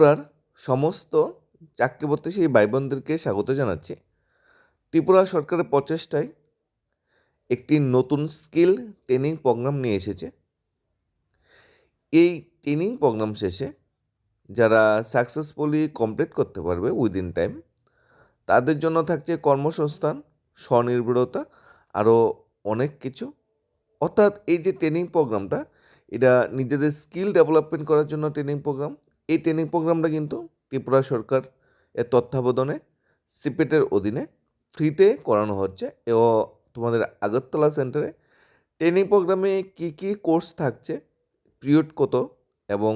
ত্রিপুরার সমস্ত চাকরি প্রত্যাশী ভাই বোনদেরকে স্বাগত জানাচ্ছি। ত্রিপুরা সরকারের প্রচেষ্টায় একটি নতুন স্কিল ট্রেনিং প্রোগ্রাম নিয়ে এসেছে। এই ট্রেনিং প্রোগ্রাম শেষে যারা সাকসেসফুলি কমপ্লিট করতে পারবে উইদিন টাইম, তাদের জন্য থাকছে কর্মসংস্থান, স্বনির্ভরতা, আরও অনেক কিছু। অর্থাৎ এই যে ট্রেনিং প্রোগ্রামটা, এটা নিজেদের স্কিল ডেভেলপমেন্ট করার জন্য ট্রেনিং প্রোগ্রাম এই ট্রেনিং প্রোগ্রামটা কিন্তু ত্রিপুরা সরকার এর তত্ত্বাবধানে সিপেটের অধীনে ফ্রিতে করানো হচ্ছে এবং তোমাদের আগরতলা সেন্টারে ট্রেনিং প্রোগ্রামে কী কী কোর্স থাকছে পিরিয়ড কত এবং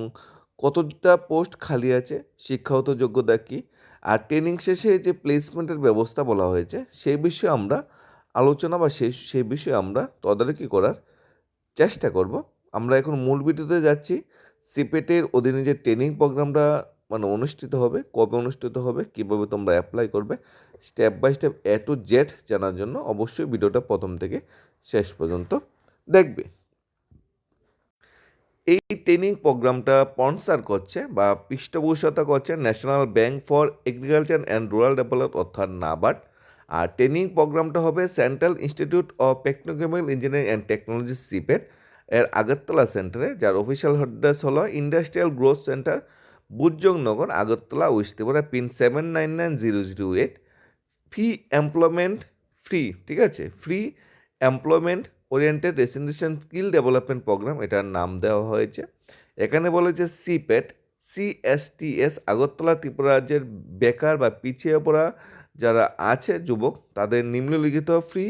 কতটা পোস্ট খালি আছে, শিক্ষাগত যোগ্যতা কী, আর ট্রেনিং শেষে যে প্লেসমেন্টের ব্যবস্থা বলা হয়েছে সেই বিষয়ে আমরা আলোচনা বা সেই সেই বিষয়ে আমরা তদারকি করার চেষ্টা করব। আমরা এখন মূল ভিডিওতে যাচ্ছি। সিপেটের অধীনে যে ট্রেনিং প্রোগ্রামটা মানে অনুষ্ঠিত হবে, কবে অনুষ্ঠিত হবে, কীভাবে তোমরা অ্যাপ্লাই করবে step by step A to Z জানার জন্য অবশ্যই ভিডিওটা প্রথম থেকে শেষ পর্যন্ত দেখবে। এই ট্রেনিং প্রোগ্রামটা স্পন্সার করছে বা পৃষ্ঠপোষকতা করছে national bank for agriculture and rural develop অর্থাৎ নাবার্ড আর ট্রেনিং প্রোগ্রামটা হবে central institute of technochemical engineering and technology CIPET এর আগরতলা সেন্টারে, যার অফিসিয়াল অ্যাড্রেস হলো industrial growth centre Bodhjungnagar, Agartala Tripura pin seven nine nine zero zero eight free employment free ঠিক আছে? Free employment oriented residential skill development programme এটার নাম দেওয়া হয়েছে। এখানে বলেছে সিপেট সিএসটিএস আগরতলা ত্রিপুরা রাজ্যের বেকার বা পিছিয়ে পড়া যারা আছে, যুবক, তাদের নিম্নলিখিত free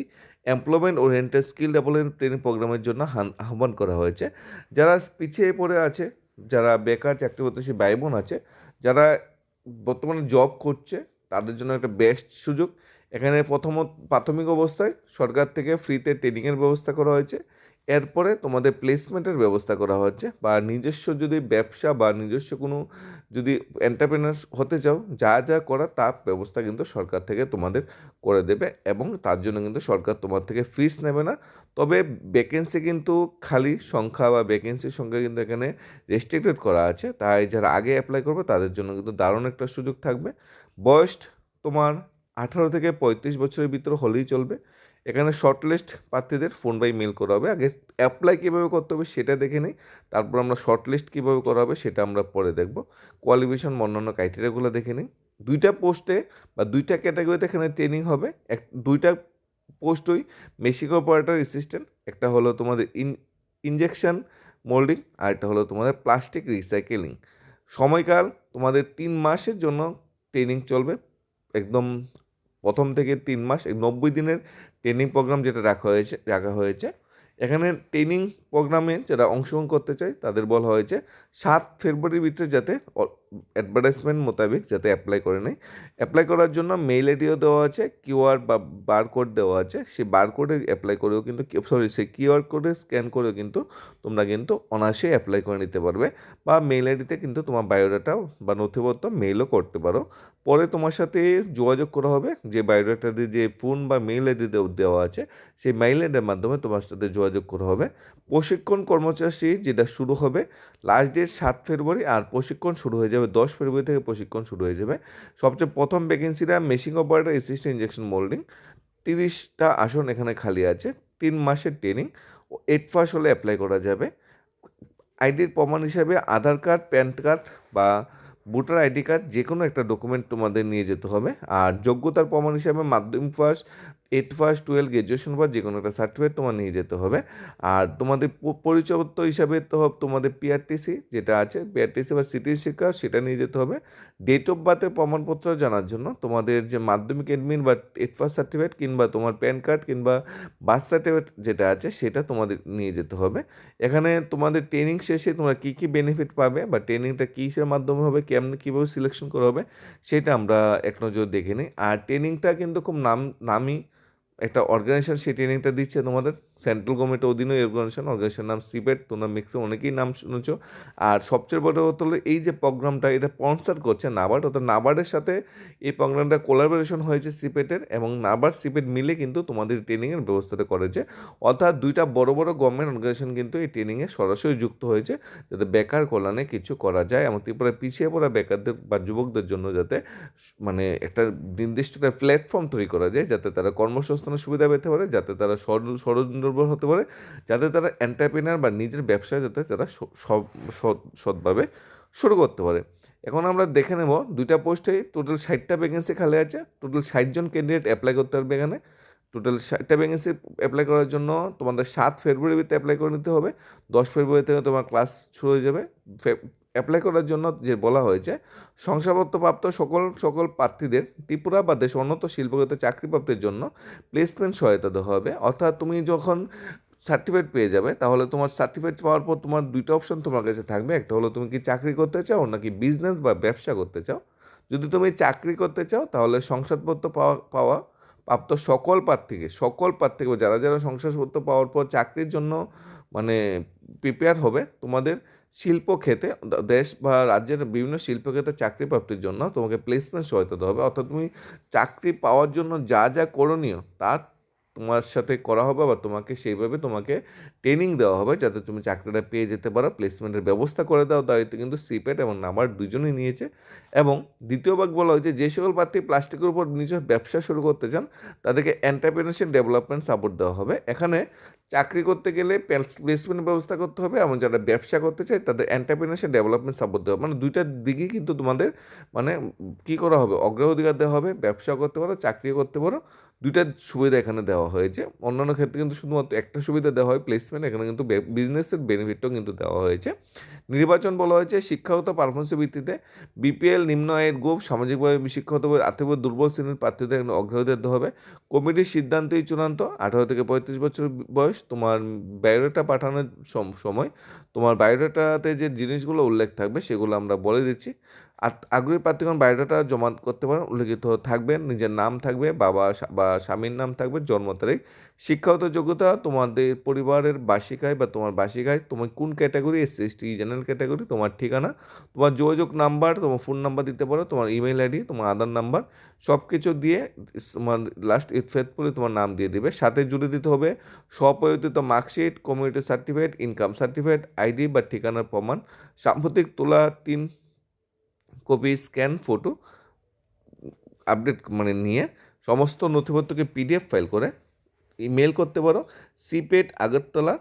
employment oriented skill development training প্রোগ্রামের জন্য আহ্বান করা হয়েছে। যারা পিছিয়ে পড়ে আছে, যারা বেকার চাকরি প্রত্যাশী ভাই বোন আছে, যারা বর্তমানে জব করছে, তাদের জন্য একটা বেস্ট সুযোগ। এখানে প্রথমত প্রাথমিক অবস্থায় সরকার থেকে ফ্রিতে ট্রেনিংয়ের ব্যবস্থা করা হয়েছে। এরপরে তোমাদের প্লেসমেন্টের ব্যবস্থা করা হচ্ছে বা নিজস্ব যদি ব্যবসা বা নিজস্ব কোনো যদি এন্টারপ্রেনার হতে চাও, যা যা করা তার ব্যবস্থা কিন্তু সরকার থেকে তোমাদের করে দেবে এবং তার জন্য কিন্তু সরকার তোমার থেকে ফিস নেবে না। তবে ভ্যাকেন্সি কিন্তু খালি সংখ্যা বা ভ্যাকেন্সির সংখ্যা কিন্তু এখানে রেস্ট্রিক্টেড করা আছে। তাই যারা আগে অ্যাপ্লাই করবে, তাদের জন্য কিন্তু দারুণ একটা সুযোগ থাকবে। বয়স তোমার আঠারো থেকে পঁয়ত্রিশ বছরের ভিতরে হলেই চলবে। এখানে শর্টলিস্ট প্রার্থীদের ফোন বাই মেল করা হবে। আগে অ্যাপ্লাই কীভাবে করতে হবে সেটা দেখে নিই। তারপর আমরা শর্টলিস্ট কীভাবে করা হবে সেটা আমরা পরে দেখব। কোয়ালিফিকেশন অন্যান্য ক্রাইটেরিয়াগুলো দেখে নিই। দুইটা পোস্টে বা দুইটা ক্যাটাগরিতে এখানে ট্রেনিং হবে। এক, দুইটা পোস্ট ওই মেশিক অপারেটর অ্যাসিস্ট্যান্ট একটা হলো তোমাদের ইন ইনজেকশন মোল্ডিং আর একটা হলো তোমাদের প্লাস্টিক রিসাইকেলিং সময়কাল তোমাদের তিন মাসের জন্য ট্রেনিং চলবে। একদম প্রথম থেকে তিন মাস, এই নব্বই দিনের ট্রেনিং প্রোগ্রাম যেটা রাখা হয়েছে রাখা হয়েছে, এখানে ট্রেনিং প্রোগ্রামে যারা অংশগ্রহণ করতে চায়, তাদের বলা হয়েছে সাত ফেব্রুয়ারির ভিতরে যাতে অ্যাডভার্টাইজমেন্ট মোতাবেক যাতে অ্যাপ্লাই করে নেয়। অ্যাপ্লাই করার জন্য মেইল আইডিও দেওয়া আছে কিউআর বা বারকোড দেওয়া আছে। সেই বার বারকোডে অ্যাপ্লাই করেও কিন্তু সরি সেই কিউআর কোডে স্ক্যান করেও কিন্তু তোমরা কিন্তু অনায়াসেই অ্যাপ্লাই করে নিতে পারবে বা মেইল আইডিতে কিন্তু তোমার বায়োডাটাও বা নথিপত্র মেইলও করতে পারো। পরে তোমার সাথে যোগাযোগ করা হবে, যে বায়োডাটা দিয়ে যে ফোন বা মেইল আইডি দেওয়া আছে, সেই মেইল আইডির মাধ্যমে তোমার সাথে যোগাযোগ করা হবে। প্রশিক্ষণ কর্মচারী যেটা শুরু হবে লাস্ট ডেট সাত ফেব্রুয়ারি আর প্রশিক্ষণ শুরু হয়ে যাবে, দশ ফেব্রুয়ারি থেকে প্রশিক্ষণ শুরু হয়ে যাবে। সবচেয়ে প্রথম ভ্যাকেন্সিটা machine operator assistant injection moulding তিরিশটা আসন এখানে খালি আছে, তিন মাসের ট্রেনিং এইট ফার্স্ট হলে অ্যাপ্লাই করা যাবে। আইডির প্রমাণ হিসাবে আধার কার্ড প্যান কার্ড বা ভোটার আইডি কার্ড যে কোনো একটা ডকুমেন্ট তোমাদের নিয়ে যেতে হবে। আর যোগ্যতার প্রমাণ হিসাবে মাধ্যমিক first eight first twelve graduation বা যে কোনো একটা সার্টিফিকেট তোমার নিয়ে যেতে হবে। আর তোমাদের পরিচয়পত্র হিসাবে তো তোমাদের পিআরটিসি যেটা আছে। পিআরটিসি বা সিটি শিক্ষা, সেটা নিয়ে যেতে হবে। ডেট অফ বার্থের প্রমাণপত্র জানার জন্য তোমাদের যে মাধ্যমিক এডমিন বা এইট ফার্স্ট সার্টিফিকেট কিংবা তোমার প্যান কার্ড কিংবা বার্থ সার্টিফিকেট যেটা আছে, সেটা তোমাদের নিয়ে যেতে হবে। এখানে তোমাদের ট্রেনিং শেষে তোমরা কী কী বেনিফিট পাবে বা ট্রেনিংটা কিসের মাধ্যমে হবে, কেমন, কীভাবে সিলেকশন করা হবে, সেটা আমরা এক নজর দেখে নিই। আর ট্রেনিংটা কিন্তু খুব নাম, নামি একটা অর্গানাইজেশন সেই ট্রেনিংটা দিচ্ছে তোমাদের। সেন্ট্রাল গভর্নমেন্টের অধীনে অর্গানাইজেশন অর্গানাইজেশন নাম সিপেট তোমরা ম্যাক্সিমাম অনেকেই নাম শুনেছ। আর সবচেয়ে বড় কথা হলো এই যে প্রোগ্রামটা এটা স্পন্সার করছে নাবার্ড অর্থাৎ নাবার্ডের সাথে এই প্রোগ্রামটা কোলাবোরেশন হয়েছে সিপেটের এবং নাবার্ড সিপেট মিলে কিন্তু তোমাদের ট্রেনিংয়ের ব্যবস্থাটা করেছে। অর্থাৎ দুইটা বড় বড় গভর্নমেন্ট অর্গানাইজেশন কিন্তু এই ট্রেনিংয়ে সরাসরি যুক্ত হয়েছে যাতে বেকার কল্যাণে কিছু করা যায় এবং ত্রিপুরায় পিছিয়ে পড়া বেকারদের বা যুবকদের জন্য যাতে মানে একটা নির্দিষ্ট একটা প্ল্যাটফর্ম তৈরি করা যায়, যাতে তারা কর্মসংস্থানের সুবিধা পেতে পারে, যাতে তারা স্বর- স্বনির্ভর হতে পারে, যাতে তারা এন্টারপ্রেনার বা নিজের ব্যবসা যাতে তারা সব, সৎ- সৎভাবে শুরু করতে পারে। এখন আমরা দেখে নেব, দুইটা পোস্টে টোটাল ষাটটা ভ্যাকেন্সি খালি আছে টোটাল ষাটজন ক্যান্ডিডেট অ্যাপ্লাই করতে পারবে এখানে। টোটাল ষাটটা ভ্যাকেন্সি অ্যাপ্লাই করার জন্য তোমাদের সাত ফেব্রুয়ারিতে অ্যাপ্লাই করে নিতে হবে, দশ ফেব্রুয়ারি থেকে তোমার ক্লাস শুরু হয়ে যাবে অ্যাপ্লাই করার জন্য যে বলা হয়েছে, শংসাপত্রপ্রাপ্ত সকল সকল প্রার্থীদের ত্রিপুরা বা দেশ উন্নত শিল্পগত চাকরি প্রাপ্তির জন্য প্লেসমেন্ট সহায়তা দেওয়া হবে। অর্থাৎ তুমি যখন সার্টিফিকেট পেয়ে যাবে, তাহলে তোমার সার্টিফিকেট পাওয়ার পর তোমার দুইটা অপশন তোমার কাছে থাকবে। একটা হলো তুমি কি চাকরি করতে চাও, নাকি বিজনেস বা ব্যবসা করতে চাও? যদি তুমি চাকরি করতে চাও, তাহলে শংসাপত্র পাওয়া পাওয়া প্রাপ্ত সকল প্রার্থীকে সকল প্রার্থীকে, যারা যারা শংসাপত্র পাওয়ার পর চাকরির জন্য মানে প্রিপেয়ার হবে, তোমাদের শিল্প ক্ষেত্রে দেশ বা রাজ্যের বিভিন্ন শিল্প ক্ষেত্রে চাকরি প্রাপ্তির জন্য তোমাকে প্লেসমেন্ট সহায়তা হবে। অর্থাৎ তুমি চাকরি পাওয়ার জন্য যা যা করণীয় তা তোমার সাথে করা হবে বা তোমাকে সেইভাবে তোমাকে ট্রেনিং দেওয়া হবে যাতে তুমি চাকরিটা পেয়ে যেতে পারো প্লেসমেন্টের ব্যবস্থা করে দাও। দায়িত্ব কিন্তু সিপেট এবং নাম্বার দুজনই নিয়েছে। এবং দ্বিতীয় ভাগ বলা হয়েছে, যে সকল প্রার্থী প্লাস্টিকের উপর নিজের ব্যবসা শুরু করতে চান, তাদেরকে এন্টারপ্রেনারশিপ ডেভেলপমেন্ট সাপোর্ট দেওয়া হবে। এখানে চাকরি করতে গেলে প্লেসমেন্ট ব্যবস্থা করতে হবে এবং যারা ব্যবসা করতে চায় তাদের এন্টারপ্রেনারশিপ ডেভেলপমেন্ট সাপোর্ট দেওয়া মানে দুইটা দিকেই কিন্তু তোমাদের মানে কী করা হবে? অগ্রাধিকার দেওয়া হবে, ব্যবসা করতে পারো, চাকরি করতে পারো দুইটা সুবিধা এখানে দেওয়া হয়েছে। অন্যান্য ক্ষেত্রে কিন্তু শুধুমাত্র একটা সুবিধা দেওয়া হয় প্লেসমেন্ট এখানে কিন্তু বিজনেসের বেনিফিটও কিন্তু দেওয়া হয়েছে। নির্বাচন বলা হয়েছে, শিক্ষাগত পারফরমেন্সের ভিত্তিতে বিপিএল নিম্ন আয়ের গোপ সামাজিকভাবে শিক্ষাগতভাবে আর্থিকভাবে দুর্বল শ্রেণির প্রার্থীদের অগ্রাধিকার দেওয়া হবে। কমিটির সিদ্ধান্তই চূড়ান্ত, আঠারো থেকে পঁয়ত্রিশ বছর বয়স, তোমার বায়োডাটা পাঠানোর সম- সময়। তোমার বায়োডাটাতে যে জিনিসগুলো উল্লেখ থাকবে, সেগুলো আমরা বলে দিচ্ছি। আগ্রহী প্রার্থীগণ বায়োডাটা জমা করতে পারেন। উল্লেখিত থাকবে, নিজের নাম থাকবে, বাবা বা স্বামীর নাম থাকবে, জন্ম তারিখ, শিক্ষাগত যোগ্যতা, তোমাদের পরিবারের বার্ষিকায় বা তোমার বার্ষিকায় তোমার কোন category S S T general category, তোমার ঠিকানা, তোমার যোগাযোগ নাম্বার, তোমার ফোন নাম্বার দিতে পারো, তোমার ইমেল আইডি, তোমার আধার নাম্বার সব কিছু দিয়ে তোমার লাস্ট ফেথফুলি তোমার নাম দিয়ে দিবে। সাথে জুড়ে দিতে হবে স্বপ্রয়োজিত marksheet, community certificate, income certificate, ID বা ঠিকানার প্রমাণ। সাম্প্রতিক তোলা তিন কপি, স্ক্যান, ফটো, আপডেট মানে নিয়ে সমস্ত নথিপত্রকে পিডিএফ ফাইল করে ইমেল করতে পারো। CIPET Agartala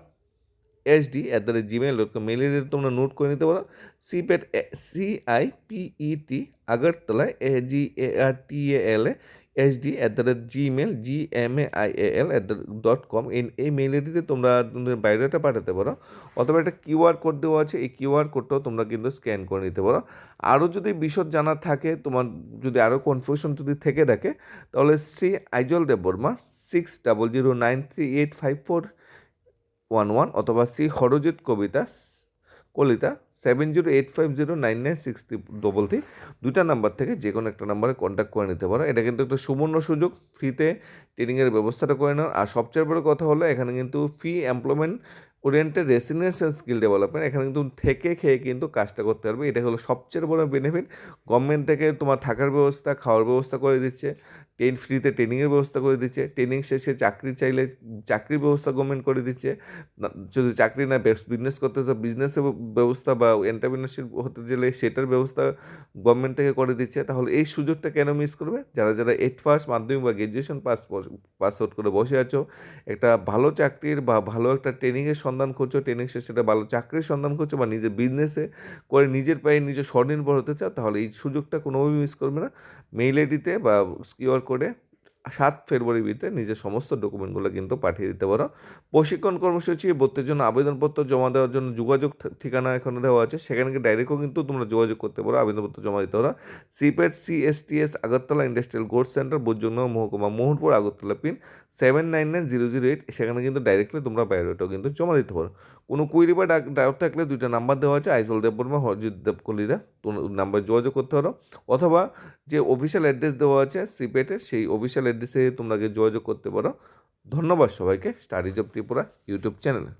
SD at the rate gmail dot com mail ID তোমরা নোট করে নিতে পারো। CIPET C I P E T Agartala A G A R T A L A S D at the rate gmail G M A I L at the dot dot কম এই এই mail আইডিতে তোমরা biodata পাঠাতে পারো। অথবা একটা QR code দেওয়া আছে, এই কিউআর কোডটাও তোমরা কিন্তু স্ক্যান করে নিতে পারো। আরও যদি বিশদ জানার থাকে, তোমার যদি আরও কনফিউশন যদি থেকে থাকে, তাহলে Shri Aizal Dev Barma six double zero nine three eight five four one one অথবা Shri Harajit Kabita Kalita seven zero eight five zero nine nine six double three দুইটা নাম্বার থেকে যে কোনো একটা নাম্বারে কন্ট্যাক্ট করে নিতে পারো। এটা কিন্তু একটা সুবর্ণ সুযোগ ফ্রিতে ট্রেনিংয়ের ব্যবস্থাটা করে নেওয়ার আর সবচেয়ে বড় কথা হলো, এখানে কিন্তু free employment oriented residence and skill development এখানে কিন্তু থেকে খেয়ে কিন্তু কাজটা করতে পারবে। এটা হলো সবচেয়ে বড় বেনিফিট গভর্নমেন্ট থেকে তোমার থাকার ব্যবস্থা, খাওয়ার ব্যবস্থা করে দিচ্ছে। ট্রেন ফ্রিতে ট্রেনিংয়ের ব্যবস্থা করে দিচ্ছে। ট্রেনিং শেষে চাকরি চাইলে চাকরির ব্যবস্থা গভর্নমেন্ট করে দিচ্ছে। যদি চাকরি না বিজনেস করতে চাও বিজনেসের ব্যবস্থা বা এন্টারপ্রিনারশিপ হতে গেলে সেটার ব্যবস্থা গভর্নমেন্ট থেকে করে দিচ্ছে। তাহলে এই সুযোগটা কেন মিস করবে? যারা যারা এইট ফার্স্ট মাধ্যমিক বা গ্র্যাজুয়েশন পাস পাস আউট করে বসে আছো, একটা ভালো চাকরির বা ভালো একটা ট্রেনিংয়ের সন্ধান করছ ট্রেনিং শেষে একটা ভালো চাকরির সন্ধান করছ বা নিজের বিজনেসে করে নিজের পায়ে নিজে স্বনির্ভর হতে চাও, তাহলে এই সুযোগটা কোনোভাবেই মিস করবে না। মেইল আইডিতে বা কিউআর কোডে সাত ফেব্রুয়ারির ভিতরে নিজের সমস্ত ডকুমেন্টগুলো কিন্তু পাঠিয়ে দিতে পারো। প্রশিক্ষণ কর্মসূচি ভর্তির জন্য আবেদনপত্র জমা দেওয়ার জন্য যোগাযোগ ঠিকানা এখানে দেওয়া আছে। সেখানে ডাইরেক্টও কিন্তু তোমরা যোগাযোগ করতে পারো, আবেদনপত্র জমা দিতে পারো। CIPET CSTS Agartala industrial growth centre Bodhjung মহকুমা, Mohanpur, Agartala pin seven nine nine zero zero eight সেখানে কিন্তু ডাইরেক্টলি তোমরা বায়োডাটাও কিন্তু জমা দিতে পারো। কোনো কুইরি বা ডাউট থাকলে দুইটা নাম্বার দেওয়া আছে, আইসল দেববর্মা, হরজিৎ দেবকলিরা। নাম্বার যোগাযোগ করতে পারো। অথবা যে অফিসিয়াল অ্যাড্রেস দেওয়া আছে সিপেটের সেই অফিসিয়াল অ্যাড্রেসে তোমরা যোগাযোগ করতে পারো। ধন্যবাদ সবাইকে। স্টাডিজ অফ ত্রিপুরা ইউটিউব চ্যানেলে